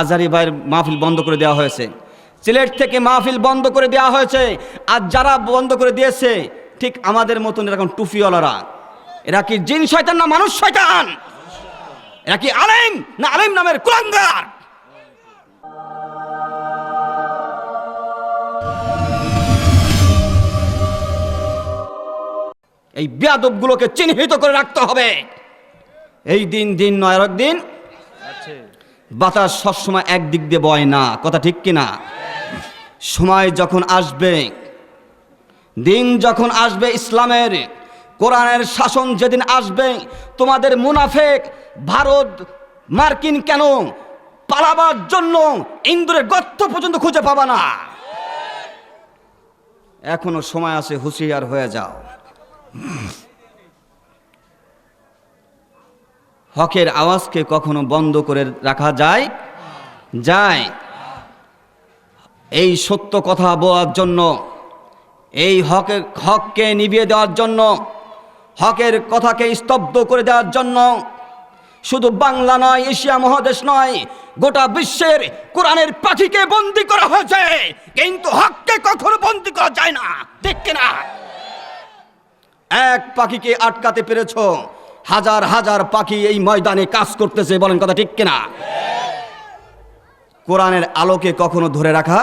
আজহারি ভাইয়ের মাহফিল বন্ধ করে দেওয়া হয়েছে। সিলেট থেকে মাহফিল বন্ধ করে দেওয়া হয়েছে। আর যারা বন্ধ করে দিয়েছে, ঠিক আমাদের মতন এরকম টুফিওয়ালারা। এরা কি জিন শয়তান না মানুষ শয়তান? এরা কি আলেম না আলেম নামের কুলাঙ্গার? এই বেয়াদবগুলোকে চিহ্নিত করে রাখতে হবে। এই দিন দিন নয় আর দিন বাতাস সবসময় একদিক দিয়ে বয় না, কথা ঠিক কিনা? সময় যখন আসবে, দিন যখন আসবে ইসলামের, কোরআনের শাসন যেদিন আসবে, তোমাদের মুনাফেক ভারত মার্কিন কেন পালাবার জন্য ইন্দুরের গর্ত পর্যন্ত খুঁজে পাবা না? এখনও সময় আছে, হুঁশিয়ার হয়ে যাও। হকের আওয়াজকে কখনো বন্ধ করে রাখা যায়? যায়। এই সত্য কথা বলার জন্য, এই হকের, হককে নিভিয়ে দেওয়ার জন্য, হকের কথাকে স্তব্ধ করে দেওয়ার জন্য, শুধু বাংলা নয়, এশিয়া মহাদেশ নয়, গোটা বিশ্বের কোরআনের পাখিকে বন্দি করা হয়েছে। কিন্তু হককে কখনো বন্দি করা যায় না। ঠিক কিনা? এক পাখিকে আটকাতে পেরেছ হাজার হাজার পাখি এই ময়দানে কাজ করতেছে, বলেন কথা ঠিক কিনা? কোরআনের আলোকে কখনো ধরে রাখা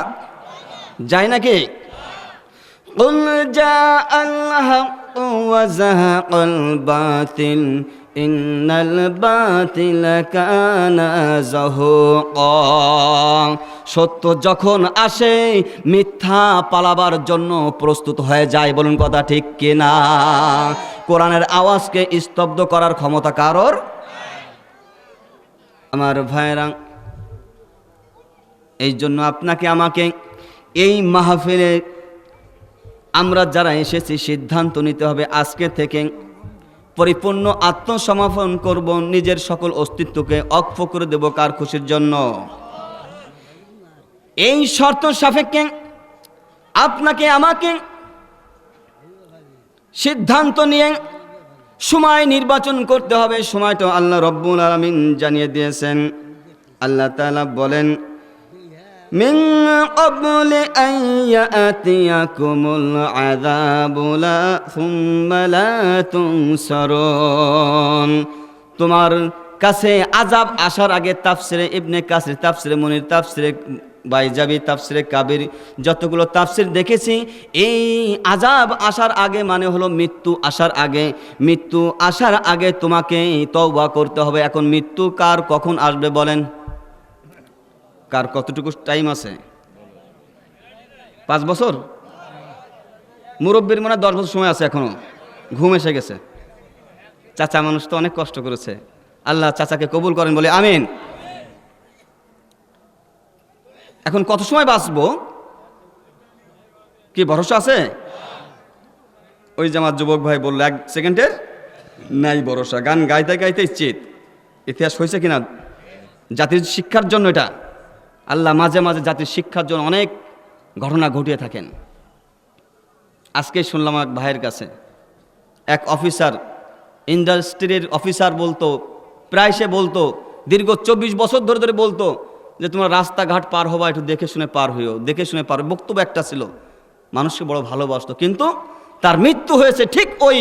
যায় নাকি? সত্য যখন আসে, মিথ্যা পালাবার জন্য প্রস্তুত হয়ে যায়, বলুন কথা ঠিক কিনা? কোরআনের আওয়াজকে স্তব্ধ করার ক্ষমতা কারোর? আমার ভাইরা এই জন্য আপনাকে আমাকে এই মাহফিলে আমরা যারা এসেছি সিদ্ধান্ত নিতে হবে আজকে থেকে। পরিপূর্ণ আত্মসমর্পণ করব নিজের সকল অস্তিত্বকে অক্ষ করে দেব কার খুশির জন্য। এই শর্ত সাপেক্ষে আপনাকে আমাকে সিদ্ধান্ত নিয়ে সময় নির্বাচন করতে হবে সময়টা আল্লাহ রব্বুল আলমিন জানিয়ে দিয়েছেন আল্লাহ তাআলা বলেন من قبل أن يأتيكم العذاب لا ثم لا تنصرون তোমার কাছে আজাব আসার আগে তাফসিরে ইবনে কাসির তাফসিরে মনির তাফসিরে বাইজাবি তাফসিরে কাবির, যতগুলো তাফসির দেখেছি, এই আজাব আসার আগে মানে হলো মৃত্যু আসার আগে। মৃত্যু আসার আগে তোমাকে তওবা করতে হবে। এখন মৃত্যু কার কখন আসবে বলেন? কার কতটুকু টাইম আছে? পাঁচ বছর? মুরব্বীর মনে দশ বছর সময় আছে এখনও। ঘুম এসে গেছে। চাচা মানুষ তো অনেক কষ্ট করেছে। আল্লাহ চাচাকে কবুল করেন বলে, আমিন। এখন কত সময় বাঁচবো? কি, ভরসা আছে? ওই যে আমার যুবক ভাই বলল, এক সেকেন্ডের নাই ভরসা, গান গাইতে গাইতে চিত ইতিহাস হয়েছে কিনা? জাতির শিক্ষার জন্য এটা। আল্লাহ মাঝে মাঝে জাতির শিক্ষার জন্য অনেক ঘটনা ঘটিয়ে থাকেন। আজকে শুনলাম এক ভাইয়ের কাছে। এক অফিসার, ইন্ডাস্ট্রির অফিসার বলতো, প্রায় সে বলতো, দীর্ঘ চব্বিশ বছর ধরে ধরে বলতো যে তোমার রাস্তাঘাট পার হবা একটু দেখে শুনে পার হইও, দেখে শুনে পার বক্তব্য একটা ছিল, মানুষকে বড় ভালোবাসতো। কিন্তু তার মৃত্যু হয়েছে ঠিক ওই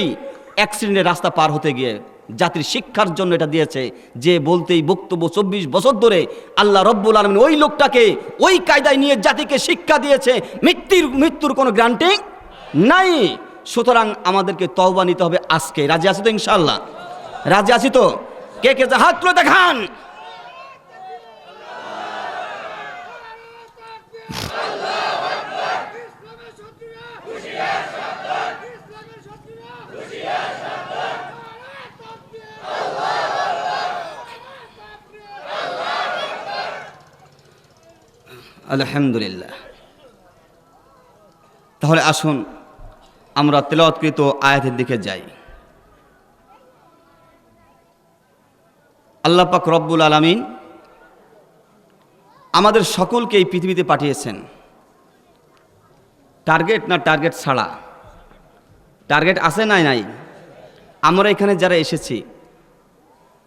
অ্যাক্সিডেন্টে রাস্তা পার হতে গিয়ে। জাতির শিক্ষার জন্য এটা দিয়েছে, যে বলতেই বক্তব্য চব্বিশ বছর ধরে আল্লাহ রব্বুল আলমিন ওই লোকটাকে ওই কায়দায় নিয়ে জাতিকে শিক্ষা দিয়েছে, মৃত্যুর মৃত্যুর কোনো গ্রান্টি নাই। সুতরাং আমাদেরকে তওবা নিতে হবে আজকে। রাজি আছি তো ইনশাল্লাহ রাজি আছি তো? কে কে হাত তুলে দেখান ইসলামের শত্রুরা হুঁশিয়ার সাবধান ইসলামের শত্রুরা হুঁশিয়ার সাবধান আলহামদুলিল্লাহ। তাহলে আসুন আমরা তেলাওয়াতকৃত আয়াতের দিকে যাই। আল্লাহ পাক রব্বুল আলামিন আমাদের সকলকে এই পৃথিবীতে পাঠিয়েছেন। টার্গেট না টার্গেট ছাড়া। টার্গেট আছে নাই নাই? আমরা এখানে যারা এসেছি,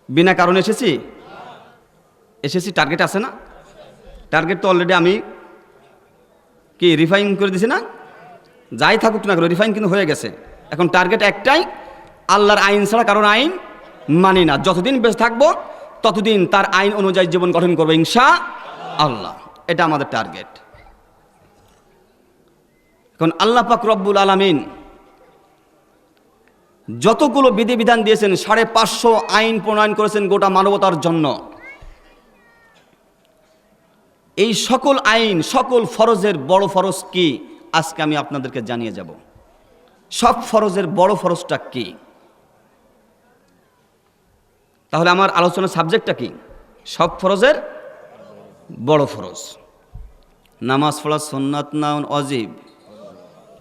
বিনা কারণে এসেছি? এসেছি, টার্গেট আছে না? টার্গেট তো অলরেডি আমি কি রিফাইন করে দিছি না? যাই থাকুক না করে রিফাইন কিন্তু হয়ে গেছে। এখন টার্গেট একটাই, আল্লাহর আইন ছাড়া কারণ আইন মানি না। যতদিন বেঁচে থাকব, ততদিন তার আইন অনুযায়ী জীবন গঠন করব, ইনশা আল্লাহ। এটা আমাদের টার্গেট এখন আল্লাহ পাক রব্বুল আলামিন যতগুলো বিধিবিধান দিয়েছেন, সাড়ে পাঁচশো আইন প্রণয়ন করেছেন গোটা মানবতার জন্য। এই সকল আইন, সকল ফরজের বড় ফরজ কি? আজকে আমি আপনাদেরকে জানিয়ে যাব। সব ফরজের বড় ফরজটা কি? তাহলে আমার আলোচনার সাবজেক্টটা কি? সব ফরজের বড় ফরজ। নামাজ পড়া সন্ন্যাত না অজীব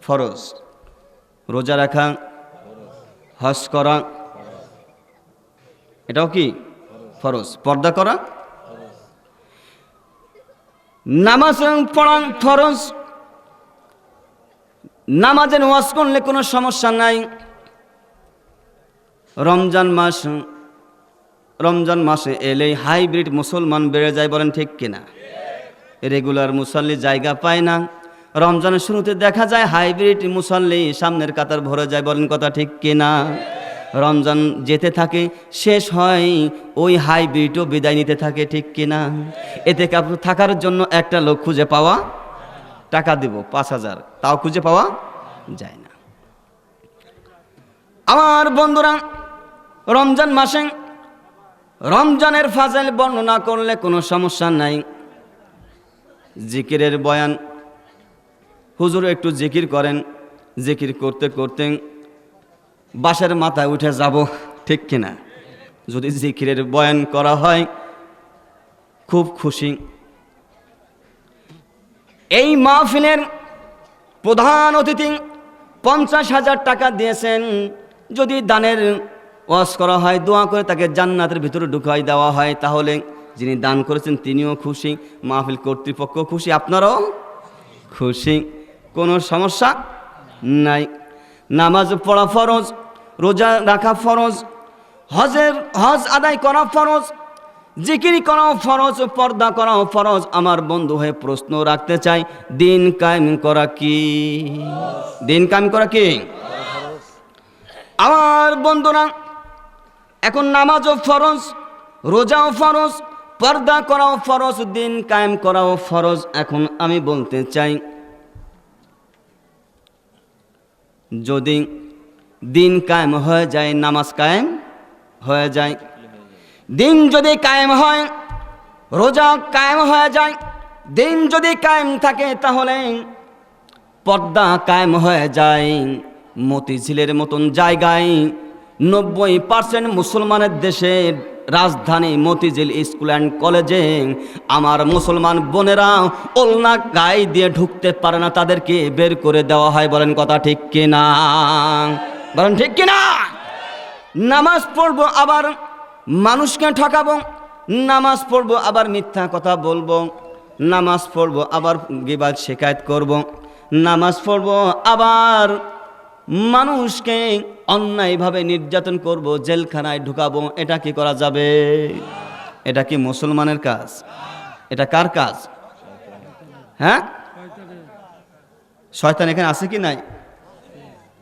ফরজ। রোজা রাখা, হজ করা, এটাও কি ফরজ? পর্দা করা? নামাজ পড়া ফরজ। নামাজের ওয়াজ করলে কোনো সমস্যা নাই। রমজান মাস রমজান মাসে এলেই হাইব্রিড মুসলমান বেড়ে যায় বলেন ঠিক কিনা? রেগুলার মুসল্লি জায়গা পায় না। রমজানের শুরুতে দেখা যায় হাইব্রিড মুসল্লি সামনের কাতার ভরে যায় বলেন কথা ঠিক কিনা? রমজান যেতে থাকে, শেষ হয় ওই হাইব্রিডও বিদায় নিতে থাকে ঠিক কিনা? এতে কাপ- থাকার জন্য একটা লোক খুঁজে পাওয়া টাকা দেব, পাঁচ হাজার। তাও খুঁজে পাওয়া যায় না। আমার বন্ধুরা, রমজান মাসে রমজানের ফাজাইল বর্ণনা করলে কোনো সমস্যা নাই। জিকিরের বয়ান। হুজুর একটু জিকির করেন। জিকির করতে করতে বাসের মাথায় উঠে যাব, ঠিক কিনা? যদি জিকিরের বয়ান করা হয়, খুব খুশি। এই মাহফিলের প্রধান অতিথি পঞ্চাশ হাজার টাকা দিয়েছেন। যদি দানের ওয়াজ করা হয়, দোয়া করে তাকে জান্নাতের ভিতরে ঢুকাই দেওয়া হয়। তাহলে যিনি দান করেছেন তিনিও খুশি, মাহফিল কর্তৃপক্ষ খুশি। আপনারাও খুশি, কোনো সমস্যা নাই। নামাজ পড়া ফরজ, রোজা রাখা ফরজ, হজের, হজ আদায় করা ফরজ, জিকিরি করাও ফরজ, পর্দা করাও ফরজ। আমার বন্ধু হয়ে প্রশ্ন রাখতে চাই, দিন কায়েম করা কি? দিন কায়েম করা কি? আমার বন্ধুরা এখন নামাজও ফরজ, রোজাও ফরজ, পর্দা করাও ফরজ, দিন কায়েম করাও ফরজ। এখন আমি বলতে চাই, যদি দিন কায়েম হয়ে যায়, নামাজ কায়েম হয়ে যায়, দিন যদি কায়েম হয়, রোজা কায়েম হয়ে যায়, দিন যদি কায়েম থাকে, তাহলে পর্দা কায়েম হয়ে যায়, মতিঝিলের মতন জায়গায় নব্বই পার্সেন্ট মুসলমানের দেশে রাজধানী মতিঝিল স্কুল অ্যান্ড কলেজে আমার মুসলমান বোনেরা ওলনা গায়ে দিয়ে ঢুকতে পারে না, তাদেরকে বের করে দেওয়া হয়, বলেন কথা ঠিক কিনা বলেন ঠিক কিনা নামাজ পড়ব, আবার মানুষকে ঠকাবো, নামাজ পড়ব, আবার মিথ্যা কথা বলব, নামাজ পড়ব, আবার গিবাদ শেখায়ত করব। নামাজ পড়ব, আবার মানুষকে অন্যায়ভাবে নির্যাতন করব, জেলখানায় ঢুকাবো, এটা কি করা যাবে? এটা কি মুসলমানের কাজ? এটা কার কাজ? হ্যাঁ? শয়তান এখানে আছে কি নাই?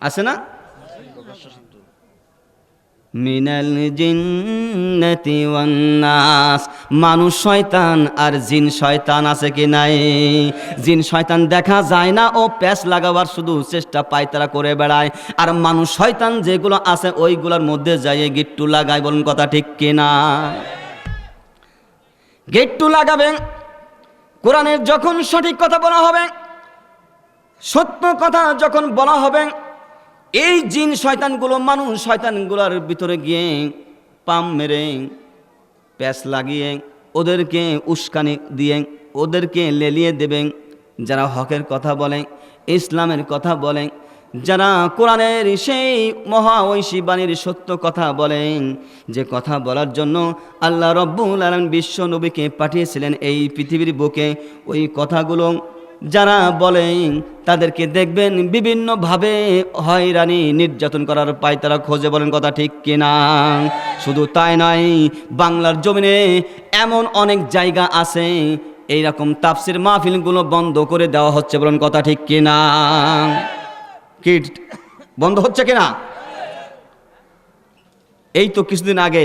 আছে না? মিনাল জিন্নাতি ওয়ান নাস মানুষ শয়তান আর জিন শয়তান আছে কি নাই? জিন শয়তান দেখা যায় না, ও প্যাচ লাগাবার শুধু চেষ্টা পায়, তারা করে বেড়ায়। আর মানুষ শয়তান যেগুলো আছে, ওইগুলোর মধ্যে যাইয়ে গিট্টু লাগায়, বলুন কথা ঠিক কিনা গিট্টু লাগাবেন কোরআনের যখন সঠিক কথা বলা হবে, সত্য কথা যখন বলা হবে এই জিন শয়তানগুলো, মানুষ শয়তানগুলোর ভিতরে গিয়ে পাম মেরে, প্যাচ লাগিয়ে ওদেরকে উস্কানি দিয়ে, ওদেরকে লেলিয়ে দেবেন যারা হকের কথা বলে, ইসলামের কথা বলে, যারা কোরআনের সেই মহা ঐশী বাণীর সত্য কথা বলেন যে কথা বলার জন্য আল্লাহ রব্বুল আলম বিশ্ব নবীকে পাঠিয়েছিলেন এই পৃথিবীর বুকে, ওই কথাগুলো যারা বলেন তাদেরকে দেখবেন বিভিন্নভাবে হয়রানি, নির্যাতন করার পায়। তারা খোঁজে বলেন কথা ঠিক কিনা। শুধু তাই নয়, বাংলার জমিনে এমন অনেক জায়গা আছে, এইরকম তাফসির মাহফিলগুলো বন্ধ করে দেওয়া হচ্ছে বলেন কথা ঠিক কিনা। কি, বন্ধ হচ্ছে কিনা? এই তো কিছুদিন আগে